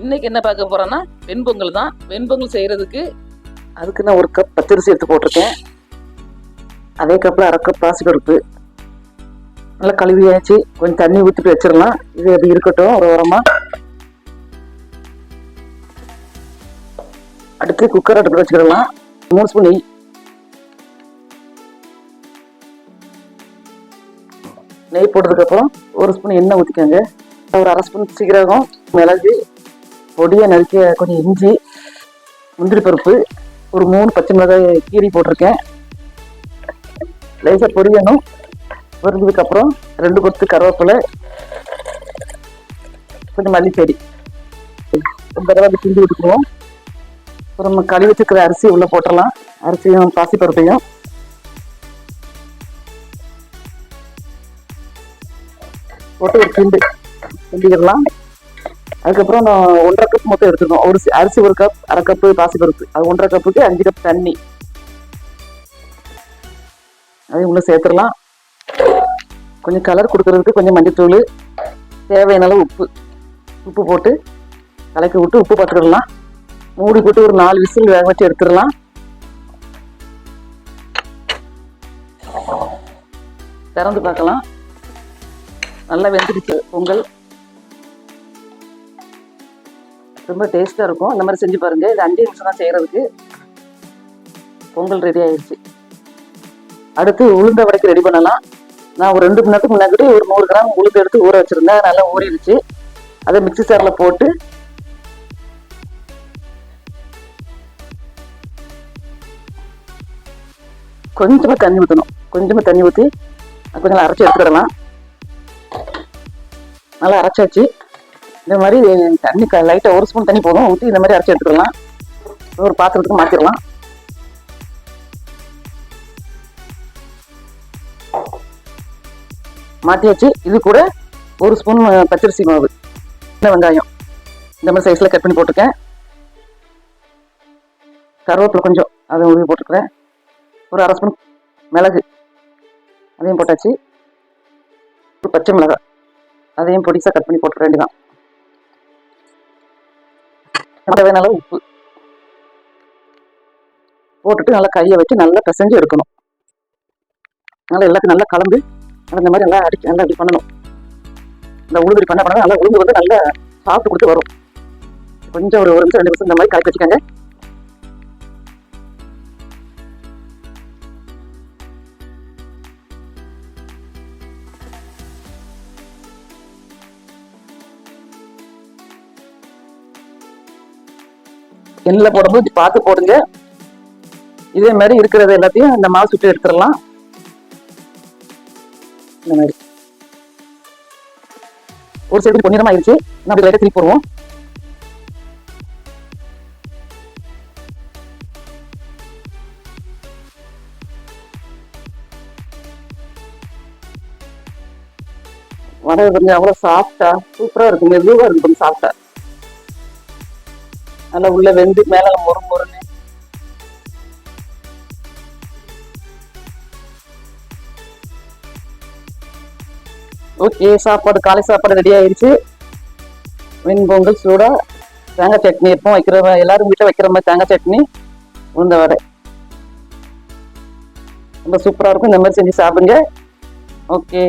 இன்னைக்கு என்ன பார்க்க போறோம்னா வெண்பொங்கல் தான். வெண்பொங்கல் செய்யறதுக்கு அதுக்கு நான் ஒரு கப் பச்சரிசி எடுத்து போட்டிருக்கேன். அதே கப்பில் அரை கப் பாசிப்பருப்பு நல்லா கழுவியாச்சு. கொஞ்சம் தண்ணி ஊற்றிட்டு வச்சிடலாம். இது அது இருக்கட்டும் ஒரு உரமாக அடுத்து குக்கர் அடுப்பில் வச்சுக்கிடலாம். மூணு ஸ்பூன் நெய். நெய் போட்டதுக்கப்புறம் ஒரு ஸ்பூன் எண்ணெய் ஊற்றிக்கோங்க ஒரு அரை ஸ்பூன் சீக்கிரம் மிளகு பொடியை நறுக்கிய கொஞ்சம் இஞ்சி முந்திரி பருப்பு ஒரு மூணு பச்சை மிளகாய் கீரி போட்டிருக்கேன். லேசாக பொரியணும். பொரிஞ்சதுக்கப்புறம் ரெண்டு கொத்து கருவேப்பிலை கொஞ்சம் மல்லிச்செடி ஒரு தடவை அது கிண்டி விட்டுக்குவோம். அப்புறம் நம்ம கழுவி வச்சுக்கிற அரிசி உள்ளே போட்டுடலாம். அரிசியும் பாசிப்பருப்பையும் போட்டு ஒரு கிண்டு கிண்டிக்கிடலாம் அதுக்கப்புறம் நான் ஒன்றரை கப் மொத்தம் எடுத்துக்கணும் ஒரு அரிசி ஒரு கப் அரை கப்பு பாசிப்பருப்பு அது ஒன்றரை கப்புக்கு அஞ்சு கப் தண்ணி. அதையும் உள்ள சேர்த்துடலாம். கொஞ்சம் கலர் கொடுக்கறதுக்கு கொஞ்சம் மஞ்சத்தூள் தேவையான அளவு உப்பு. உப்பு போட்டு கலக்கி விட்டு உப்பு பார்த்துக்கிடலாம் மூடி போட்டு ஒரு நாலு விசில் வேக வச்சு எடுத்துடலாம். திறந்து பார்க்கலாம். நல்லா வெந்துடுச்சு பொங்கல். ரொம்ப டேஸ்ட்டாக இருக்கும். இந்த மாதிரி செஞ்சு பாருங்கள் இது அஞ்சு நிமிஷம் தான் செய்கிறதுக்கு பொங்கல் ரெடி ஆயிடுச்சு. அடுத்து உளுந்த வடைக்கு ரெடி பண்ணலாம். நான் ஒரு ரெண்டு மணி நேரத்துக்கு முன்னாடி ஒரு நூறு கிராம் உளுந்து எடுத்து ஊற வச்சுருந்தேன். நல்லா ஊறிடுச்சு. அதை மிக்சி சாரில் போட்டு கொஞ்சமாக தண்ணி ஊற்றணும் கொஞ்சமாக தண்ணி ஊற்றி கொஞ்சம் அரைச்சி எடுத்துக்கிடலாம். நல்லா அரைச்சாச்சு. இந்த மாதிரி தண்ணி லைட்டாக ஒரு ஸ்பூன் தண்ணி போதும். ஊற்றி இந்த மாதிரி அரைச்சி எடுத்துக்கலாம். ஒரு பாத்திரத்துக்கு மாற்றிடலாம் மாற்றியாச்சு இது கூட ஒரு ஸ்பூன் பச்சரிசி மாவு. சின்ன வெங்காயம். இந்த மாதிரி சைஸில் கட் பண்ணி போட்டிருக்கேன். கருவேப்பிலை கொஞ்சம் அதை உருவி போட்டுருக்கிறேன். ஒரு அரை ஸ்பூன் மிளகு. அதையும் போட்டாச்சு. ஒரு பச்சை மிளகாய். அதையும் பொடிசாக கட் பண்ணி போட்டுக்க வேண்டியதான் தேவையான அளவு உப்பு போட்டுட்டு நல்லா கையை வச்சு நல்லா பிசைஞ்சு எடுக்கணும். நல்லா எல்லாத்தையும் நல்லா கலந்து அந்த மாதிரி நல்லா அடிச்சு நல்லா இப்படி பண்ணணும். இந்த உளுந்து பண்ண பண்ண நல்லா உளுந்து வந்து நல்லா சாப்பிட்டு கொடுத்து வரும். கொஞ்சம் ஒரு ஒரு நிமிஷம் ரெண்டு நிமிஷம் இந்த மாதிரி கலக்கி வச்சுக்கோங்க. எண்ணெயில் போடும்போது இப்படி பார்த்து போடுங்க. இதே மாதிரி இருக்கிறது எல்லாத்தையும் இந்த மாவு சுட்டு எடுத்துடலாம். இந்த மாதிரி. ஒரு சைடு பொன்னிறமா ஆயிடுச்சு. நான் அப்படி லைட்டாக திருப்பி போடுவோம். வடை கொஞ்சம் அவ்வளோ சாஃப்டா சூப்பராக இருக்கும். மெதுவாக இருக்கும் கொஞ்சம் சாஃப்டா நல்லா உள்ள வெந்து மேல மொறு மொறுன்னு ஓகே சாப்பாடு காலை சாப்பாடு ரெடி ஆயிருச்சு. வெண்பொங்கல் சூடா. தேங்காய் சட்னி எப்பவும் வைக்கிற எல்லாரும் வீட்டில் வைக்கிற மாதிரி தேங்காய் சட்னி உளுந்த வடை. ரொம்ப சூப்பராக இருக்கும். இந்த மாதிரி செஞ்சு சாப்பிடுங்க. ஓகே